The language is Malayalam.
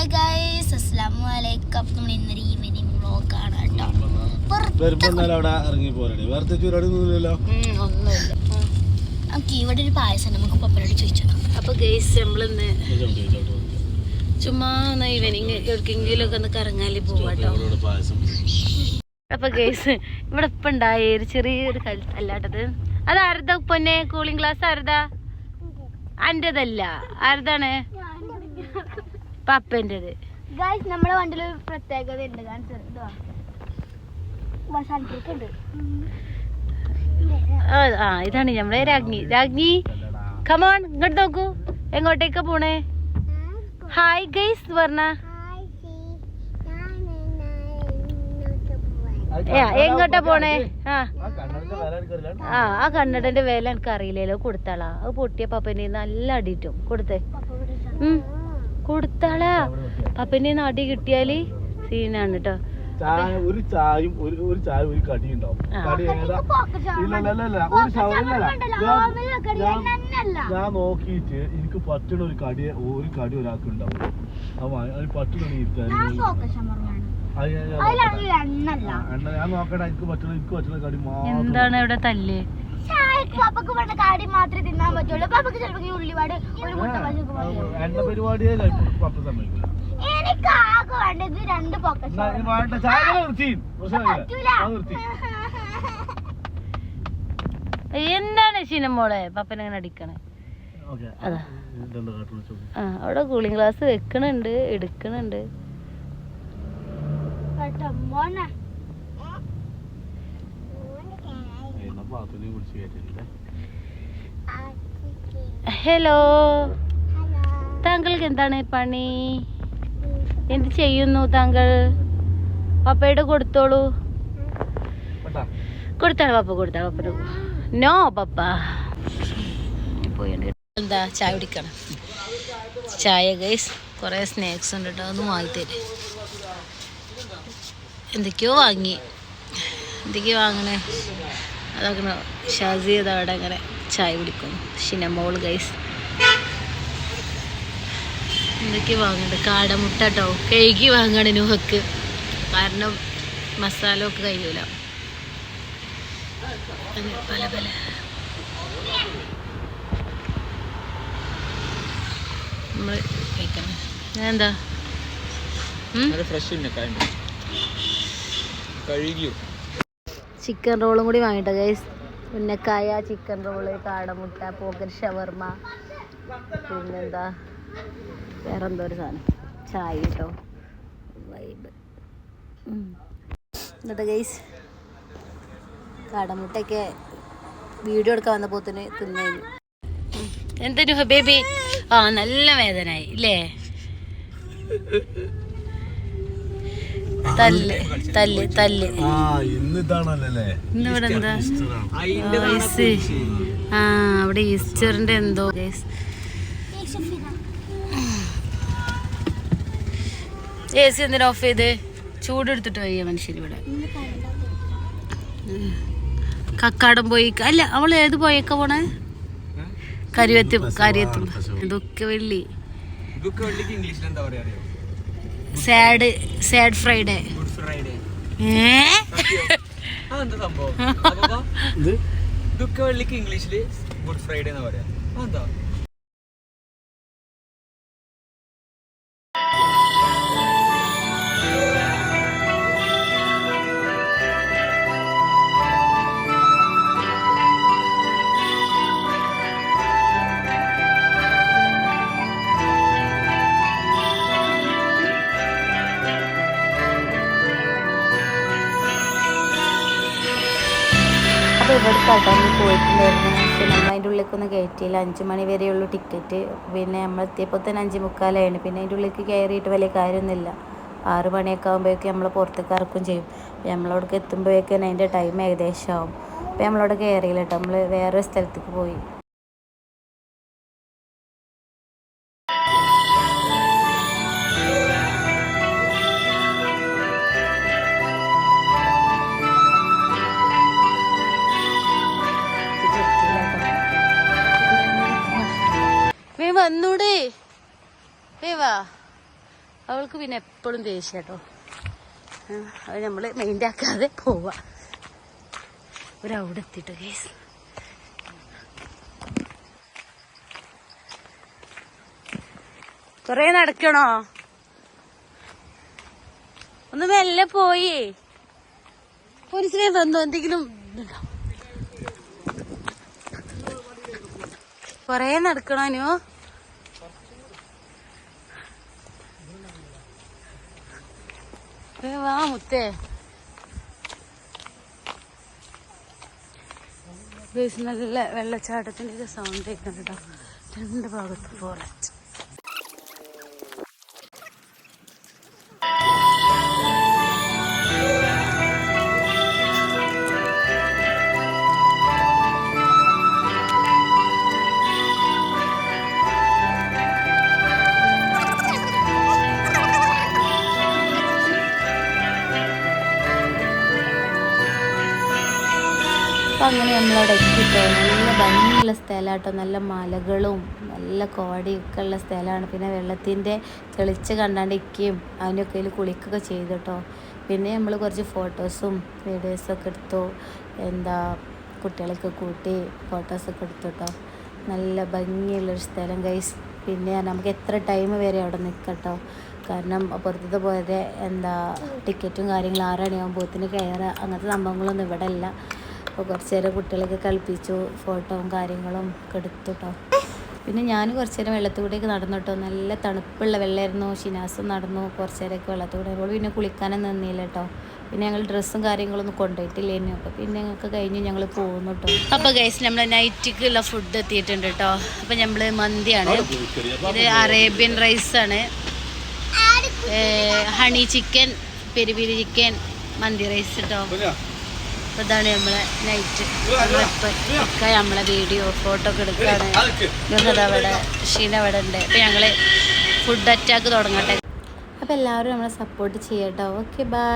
ഹായ് ഗൈസ് അസ്സലാമു അലൈക്കും അപ്പോൾ നമ്മൾ ഇന്നൊരു ഈവനിങ് വ്ളോഗാണ് കേട്ടോ. അവിടെ ഇറങ്ങി പോരടി. വേറെ ചുരുടി ഒന്നുമില്ലല്ലോ ഒന്നുമില്ല. നമുക്ക് ഇവിടെ ഒരു പായസം നമുക്ക് പപ്പനോട് ചോദിച്ചു അപ്പൊ ഗൈസ് നമ്മളിന്ന് ചുമ്മാ ഒന്ന് ഈവനിങ് എവിടെക്കെങ്കിലും ഒക്കെ ഒന്ന് കറങ്ങാലി പോവാട്ടോ അവരോട് അപ്പൊ ഗൈസ് ഇവിടെ ഇപ്പൊ ഉണ്ടായ ഒരു ചെറിയൊരു കൽ- അല്ലാട്ടത്. അത് ആരതാ ഉപ്പന്നെ? കൂളിംഗ് ഗ്ലാസ് ആരതാ? അന്റെതല്ല ആരതാണ്? പപ്പന്റെത്. ഗൈസ് നമ്മുടെ വണ്ടിയിൽ ഒരു പ്രത്യേകത ഉണ്ട്. കാണിച്ചു ഉണ്ട്. ആ, ആ ഇതാണ് നമ്മളെ രാജ്ഞി. രാജ്ഞി കമോൺ ഇങ്ങോട്ട് നോക്കൂ. എങ്ങോട്ടേക്കാ പോണേ? ഹായ് ഗൈസ് പറഞ്ഞ എങ്ങോട്ടാ പോണേ? ആ. ആ ആ കണ്ണടന്റെ വേല എനിക്ക് അറിയില്ലല്ലോ കൊടുത്താളാ. അത് പൊട്ടിയ പപ്പനെ നല്ല അടിയിട്ടും. കൊടുത്തേ. ഉം. കൊടുത്താളാ. പപ്പനെ അടി കിട്ടിയാൽ സീനാണ് കേട്ടോ ചായ ഒരു ചായയും ഒരു ഒരു ചായ ഒരു കടി ഉണ്ടാവും. കടി ഞാൻ- നോക്കിയിട്ട് എനിക്ക് പറ്റണ ഒരു കടി ഒരു കടി ഒരാൾക്ക് ഉണ്ടാവും പറ്റണ എണ്ണ ഞാൻ നോക്കട്ടെ. എനിക്ക് പറ്റണ എനിക്ക് പറ്റണ കടി മാത്രം എന്താണ് ഇവിടെ തല്ല്? ചായക്ക് പപ്പക്ക് വേണ്ട കാടി മാത്രമേ തിന്നാൻ പറ്റുള്ളൂ. പപ്പക്ക് ചിലപ്പോ ഈ ഉള്ളിവാട് ഒരു മുട്ട എണ്ണ പപ്പ എനിക്ക് ആകെ വേണ്ടത് രണ്ട് വേണ്ട ചായ നിർത്തി. എന്താണ് ശിനമോളെ പപ്പനെ അങ്ങനെ അടിക്കണേ. ഓക്കെ അതാ. ഇതെന്താ കാട്ടുന്ന ആ അവിടെ കൂളിംഗ് ഗ്ലാസ് വെക്കണുണ്ട് എടുക്കണുണ്ട്. മോനെ ഹലോ താങ്കൾക്ക് എന്താണ് പണി? എന്ത് ചെയ്യുന്നു താങ്കൾ? പപ്പയുടെ കൊടുത്തോളൂ. കൊടുത്താണ് പപ്പ കൊടുത്താണ് പപ്പ. നോ പപ്പ. പോയി എന്താ ചായ കുടിക്കണം? ചായ ഗൈസ് കുറേ സ്നാക്സ് ഉണ്ട് കേട്ടോ ഒന്ന് വാങ്ങിത്തരും എന്തൊക്കെയോ വാങ്ങി. എന്തൊക്കെയോ വാങ്ങണേ? അതാക്കണ ഷാസി അവിടെ അങ്ങനെ ചായ കുടിക്കും ഷിനമോൾ ഗൈസ് എന്തൊക്കെ വാങ്ങുന്നുണ്ട് കാടമുട്ട കേട്ടോ കഴുകി വാങ്ങണം നുഹക്ക്. കാരണം മസാല ഒക്കെ കഴിയൂല പല പല. കഴിക്കണം. എന്താ ഫ്രഷ് കഴുകിയോ? ചിക്കൻ റോളും കൂടി വാങ്ങിട്ടോ ഗൈസ് ഉന്നക്കായ ചിക്കൻ റോൾ കാടമുട്ട പോക്കറ്റ് ഷവർമ പിന്നെന്താ? വേറെ എന്തോ ഒരു സാധനം. ചായ കേട്ടോ വൈബ് എന്നിട്ട് ഗൈസ് കാടമുട്ടയൊക്കെ വീഡിയോ എടുക്കാൻ വന്നപ്പോൾ തന്നെ തിന്നു എന്തിനു ബേബി ആ നല്ല വേദനായി ഇല്ലേ? തല്ല് തല്ല് തല്ല്. ആ ഇന്ന് ഇതാണല്ലേ ഇന്നിവിടെ എന്താ? ആ, ആ അവിടെ ഈസ്റ്ററിന്റെ എന്തോ. എ സി എന്തിനാ ഓഫ് ചെയ്ത്? ചൂടെടുത്തിട്ട് വയ്യ മനുഷ്യർ ഇവിടെ. കക്കാടം പോയി. അല്ല അവൾ ഏത് പോയേക്ക പോണേ? കരുവത്തും കാര്യത്തും ഇതൊക്കെ വെള്ളി ഇതൊക്കെ വെള്ളിക്ക് ഇംഗ്ലീഷിൽ എന്താ പറയാ അറിയോ? സാഡ് സാഡ് ഫ്രൈഡേ ഇംഗ്ലീഷിൽ ഗുഡ് ഫ്രൈഡേ എന്ന് പറയാ. അതെന്താ അപ്പോൾ ഇവിടെ കടന്ന് പോയിട്ടുണ്ടായിരുന്നു. പക്ഷെ നമ്മൾ അതിന്റെ ഉള്ളിലേക്കൊന്നും കയറ്റിയില്ല അഞ്ച് മണി വരെയുള്ളൂ ടിക്കറ്റ്. പിന്നെ നമ്മൾ എത്തിയപ്പോൾ തന്നെ അഞ്ച് മുക്കാലായിരുന്നു പിന്നെ അതിന്റെ ഉള്ളിലേക്ക് കയറിയിട്ട് വലിയ കാര്യമൊന്നുമില്ല. ആറ് മണിയൊക്കെ ആകുമ്പോഴേക്കും നമ്മൾ പുറത്തേക്ക് ഇറക്കും ചെയ്യും. നമ്മളവിടേക്ക് എത്തുമ്പോഴേക്കും അതിന്റെ ടൈം ഏകദേശം ആവും. അപ്പോൾ നമ്മളവിടെ കയറിയില്ല കേട്ടോ. നമ്മൾ വേറൊരു സ്ഥലത്തേക്ക് പോയി. വാ അവൾക്ക് പിന്നെ എപ്പോഴും ദേഷ്യം കേട്ടോ അത് നമ്മൾ മൈൻഡാക്കാതെ പോവാ. ഒരവിടെ എത്തിയിട്ട് കേസ് കൊറേ നടക്കണോ? ഒന്ന് മെല്ലെ പോയി. പോലീസിനെ വന്നു എന്തെങ്കിലും? കൊറേ നടക്കണോ വാ മുത്തേ നല്ല വെള്ളച്ചാട്ടത്തിന്റെ സൗണ്ട് കേൾക്കുന്നുണ്ടോ രണ്ട് ഭാഗത്ത് ഫോറസ്റ്റ് അങ്ങനെ നമ്മളവിടെ എത്തിയിട്ടോ നല്ല ഭംഗിയുള്ള സ്ഥലമാട്ടോ. നല്ല മലകളും നല്ല കോടിയൊക്കെ ഉള്ള സ്ഥലമാണ്. പിന്നെ വെള്ളത്തിന്റെ തെളിച്ച് കണ്ടാണ്ട് ഇരിക്കുകയും അതിനൊക്കെ അതിൽ കുളിക്കുകയൊക്കെ ചെയ്തിട്ടോ. പിന്നെ നമ്മൾ കുറച്ച് ഫോട്ടോസും വീഡിയോസും ഒക്കെ എടുത്തു. എന്താ കുട്ടികളൊക്കെ കൂട്ടി ഫോട്ടോസൊക്കെ എടുത്തു കേട്ടോ നല്ല ഭംഗിയുള്ളൊരു സ്ഥലം ഗൈസ് പിന്നെ നമുക്ക് എത്ര ടൈം വരെ അവിടെ നിൽക്കട്ടോ. കാരണം പുറത്തത്തെ പോലെ എന്താ ടിക്കറ്റും കാര്യങ്ങളും ആറണിയാകുമ്പോഴത്തിന് കയറുക അങ്ങനത്തെ സംഭവങ്ങളൊന്നും ഇവിടെ ഇല്ല. അപ്പോൾ കുറച്ച് നേരം കുട്ടികളൊക്കെ കളിപ്പിച്ചു ഫോട്ടോയും കാര്യങ്ങളും ഒക്കെ എടുത്തു കേട്ടോ പിന്നെ ഞാൻ കുറച്ച് നേരം വെള്ളത്തൂടെയൊക്കെ നടന്നു കേട്ടോ നല്ല തണുപ്പുള്ള വെള്ളമായിരുന്നു ഷിനാസും നടന്നു കുറച്ച് നേരമൊക്കെ വെള്ളത്തൂടെ അവൾ പിന്നെ കുളിക്കാനും നിന്നില്ല കേട്ടോ പിന്നെ ഞങ്ങൾ ഡ്രസ്സും കാര്യങ്ങളൊന്നും കൊണ്ടുപോയിട്ടില്ലേനു. അപ്പോൾ പിന്നെ ഞങ്ങൾക്ക് കഴിഞ്ഞ് ഞങ്ങൾ പോകുന്നു കേട്ടോ അപ്പോൾ ഗൈസ് നമ്മൾ നൈറ്റിക്കുള്ള ഫുഡ് എത്തിയിട്ടുണ്ട് കേട്ടോ അപ്പോൾ നമ്മൾ മന്തിയാണ്. ഇത് അറേബ്യൻ റൈസാണ് honey chicken peri peri chicken മന്തി റൈസ് കേട്ടോ അപ്പോൾ ഇതാണ് നമ്മളെ നൈറ്റ് നമ്മളിപ്പോൾ ഒക്കെ നമ്മളെ വീഡിയോ ഫോട്ടോ ഒക്കെ എടുക്കുകയാണ് ഞങ്ങളതവിടെ അവിടെ ഷീന അവിടെ ഉണ്ട്. അപ്പോൾ ഞങ്ങൾ ഫുഡ് അറ്റാക്ക് തുടങ്ങട്ടെ. അപ്പോൾ എല്ലാവരും നമ്മളെ സപ്പോർട്ട് ചെയ്യട്ടോ. Okay bye